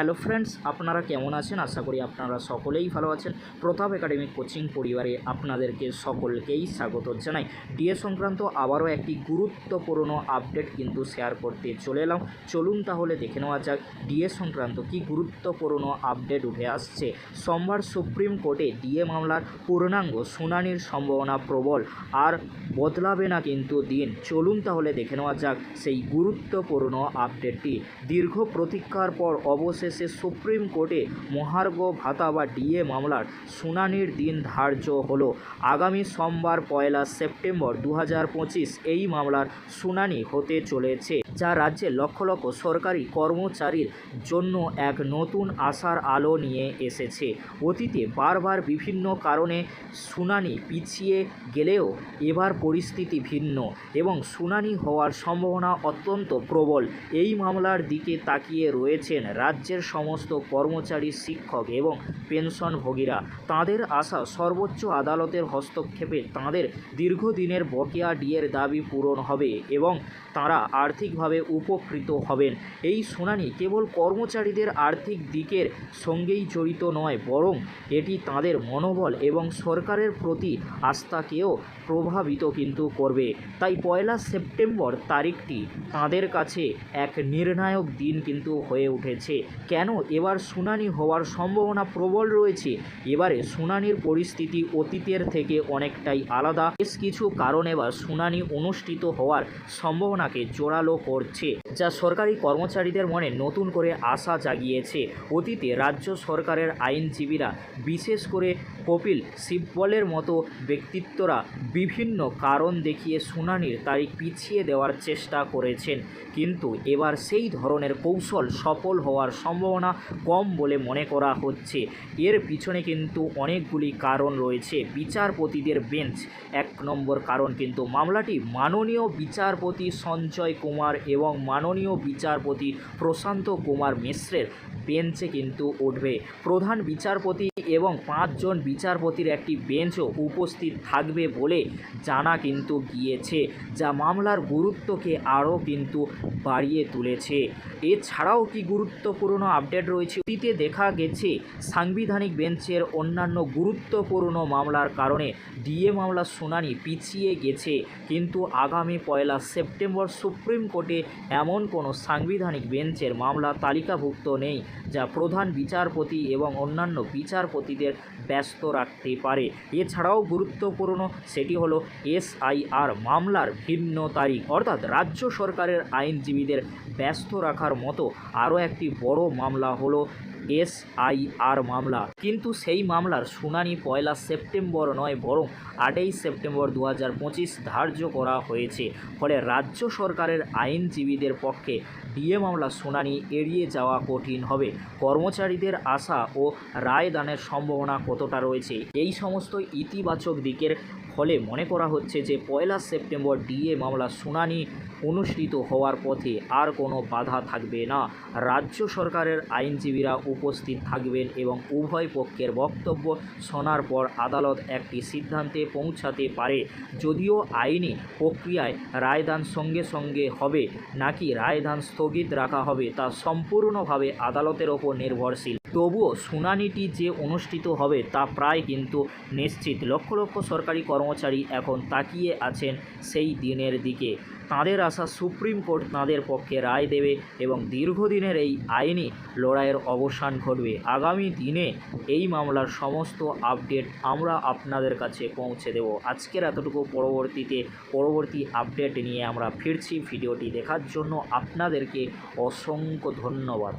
Hello friends, আপনারা কেমন আছেন? আশা করি আপনারা সকলেই ভালো আছেন। প্রতাপ একাডেমিক কোচিং পরিবারে আপনাদেরকে সকলকেই স্বাগত জানাই। ডিএ সংক্রান্ত আবারও একটি গুরুত্বপূর্ণ আপডেট কিন্তু শেয়ার করতে চলে এলাম। চলুন তাহলে দেখে নেওয়া যাক ডিএ সংক্রান্ত কি গুরুত্বপূর্ণ আপডেট উঠে আসছে। সোমবার সুপ্রিম কোর্টে ডিএ মামলার পূর্ণাঙ্গ শুনানির সম্ভাবনা প্রবল আর বদলাবে না কিন্তু দিন। চলুন তাহলে দেখে নেওয়া যাক সেই গুরুত্বপূর্ণ আপডেটটি। দীর্ঘ প্রতীক্ষার পর অবশেষে সুপ্রিম কোর্টে মহার্ঘ ভাতা বা ডিএ মামলার শুনানির দিন ধার্য হলো। আগামী সোমবার, পয়লা সেপ্টেম্বর দু হাজার পঁচিশ এই মামলার শুনানি হতে চলেছে। যা রাজ্যে লক্ষ লক্ষ সরকারি কর্মচারীর জন্য এক নতুন আশার আলো নিয়ে এসেছে। অতীতে বারবার বিভিন্ন কারণে শুনানি পিছিয়ে গেলেও এবার পরিস্থিতি ভিন্ন এবং শুনানি হওয়ার সম্ভাবনা অত্যন্ত প্রবল। এই মামলার দিকে তাকিয়ে রয়েছেন রাজ্যের সমস্ত কর্মচারী, শিক্ষক এবং পেনশনভোগীরা। তাদের আশা সর্বোচ্চ আদালতের হস্তক্ষেপে তাদের দীর্ঘদিনের বকেয়া ডিয়ের দাবি পূরণ হবে এবং তারা আর্থিকভাবে উপকৃত হবেন। এই শুনানি কেবল কর্মচারীদের আর্থিক দিকের সঙ্গেই জড়িত নয়, বরং এটি তাদের মনোবল এবং সরকারের প্রতি আস্থাকেও প্রভাবিত কিন্তু করবে। তাই পয়লা সেপ্টেম্বর তারিখটি তাদের কাছে এক নির্ণায়ক দিন কিন্তু হয়ে উঠেছে। কেন এবার শুনানি হওয়ার সম্ভাবনা প্রবল রয়েছে, এবারে শুনানির পরিস্থিতি অতীতের থেকে অনেকটাই আলাদা। বেশ কিছু কারণ এবার শুনানি অনুষ্ঠিত হওয়ার সম্ভাবনাকে জোরালো করছে, যা সরকারি কর্মচারীদের মনে নতুন করে আশা জাগিয়েছে। অতীতে রাজ্য সরকারের আইনজীবীরা বিশেষ করে কপিল সিব্বলের মতো ব্যক্তিত্বরা বিভিন্ন কারণ দেখিয়ে শুনানির তারিখ পিছিয়ে দেওয়ার চেষ্টা করেছেন। কিন্তু এবার সেই ধরনের কৌশল সফল হওয়ার সম্ভাবনা কম বলে মনে করা হচ্ছে। এর পিছনে কিন্তু অনেকগুলি কারণ রয়েছে। বিচারপতিদের বেঞ্চ, এক নম্বর কারণ কিন্তু মামলাটি মাননীয় বিচারপতি সঞ্জয় কুমার এবং মাননীয় বিচারপতি প্রশান্ত কুমার মিশ্রের বেঞ্চে কিন্তু উঠবে। প্রধান বিচারপতি এবং পাঁচজন বিচারপতির একটি বেঞ্চও উপস্থিত থাকবে বলে জানা কিন্তু গিয়েছে, যা মামলার গুরুত্বকে আরও কিন্তু বাড়িয়ে তুলেছে। এছাড়াও কি গুরুত্বপূর্ণ আপডেট রয়েছে? অতীতে দেখা গেছে, সাংবিধানিক বেঞ্চের অন্যান্য গুরুত্বপূর্ণ মামলার কারণে ডিএ মামলার শুনানি পিছিয়ে গেছে। কিন্তু আগামী পয়লা সেপ্টেম্বর সুপ্রিম কোর্টে এমন কোনো সাংবিধানিক বেঞ্চের মামলা তালিকাভুক্ত নেই। যা প্রধান বিচারপতি এবং অন্যান্য বিচারপতিদের ব্যস্ত রাখতে পারে। এছাড়াও গুরুত্বপূর্ণ সেটি হলো এসআইআর মামলার ভিন্ন তারিখ। অর্থাৎ রাজ্য সরকারের আইনজীবীদের ব্যস্ত রাখার মতো আরও একটি বড় মামলা হলো এসআইআর মামলা। কিন্তু সেই মামলার শুনানি পয়লা সেপ্টেম্বর নয়, বরং আটই সেপ্টেম্বর দু হাজার পঁচিশ ধার্য করা হয়েছে। ফলে রাজ্য সরকারের আইনজীবীদের পক্ষে ডিএ মামলার শুনানি এড়িয়ে যাওয়া কঠিন হবে। কর্মচারীদের আশা ও রায়দানের সম্ভাবনা কতটা রয়েছে? এই সমস্ত ইতিবাচক দিকের ফলে মনে করা হচ্ছে যে, পয়লা সেপ্টেম্বর ডিএ মামলার শুনানি অনুষ্ঠিত হওয়ার পথে আর কোনো বাধা থাকবে না। রাজ্য সরকারের আইনজীবীরা উপস্থিত থাকবেন এবং উভয় পক্ষের বক্তব্য শোনার পর আদালত একটি সিদ্ধান্তে পৌঁছাতে পারে। যদিও আইনি প্রক্রিয়ায় রায়দান সঙ্গে সঙ্গে হবে, নাকি রায়দান স্থগিত রাখা হবে তা সম্পূর্ণভাবে আদালতের ওপর নির্ভরশীল। তবুও শুনানিটি যে অনুষ্ঠিত হবে তা প্রায় কিন্তু নিশ্চিত। লক্ষ লক্ষ সরকারি কর্মচারী এখন তাকিয়ে আছেন সেই দিনের দিকে। তাঁদের আশা সুপ্রিম কোর্ট তাঁদের পক্ষে রায় দেবে এবং দীর্ঘদিনের এই আইনি লড়াইয়ের অবসান ঘটবে। আগামী দিনে এই মামলার সমস্ত আপডেট আমরা আপনাদের কাছে পৌঁছে দেব। আজকের এতটুকু পরবর্তীতে, পরবর্তী আপডেট নিয়ে আমরা ফিরছি। ভিডিওটি দেখার জন্য আপনাদেরকে অসংখ্য ধন্যবাদ।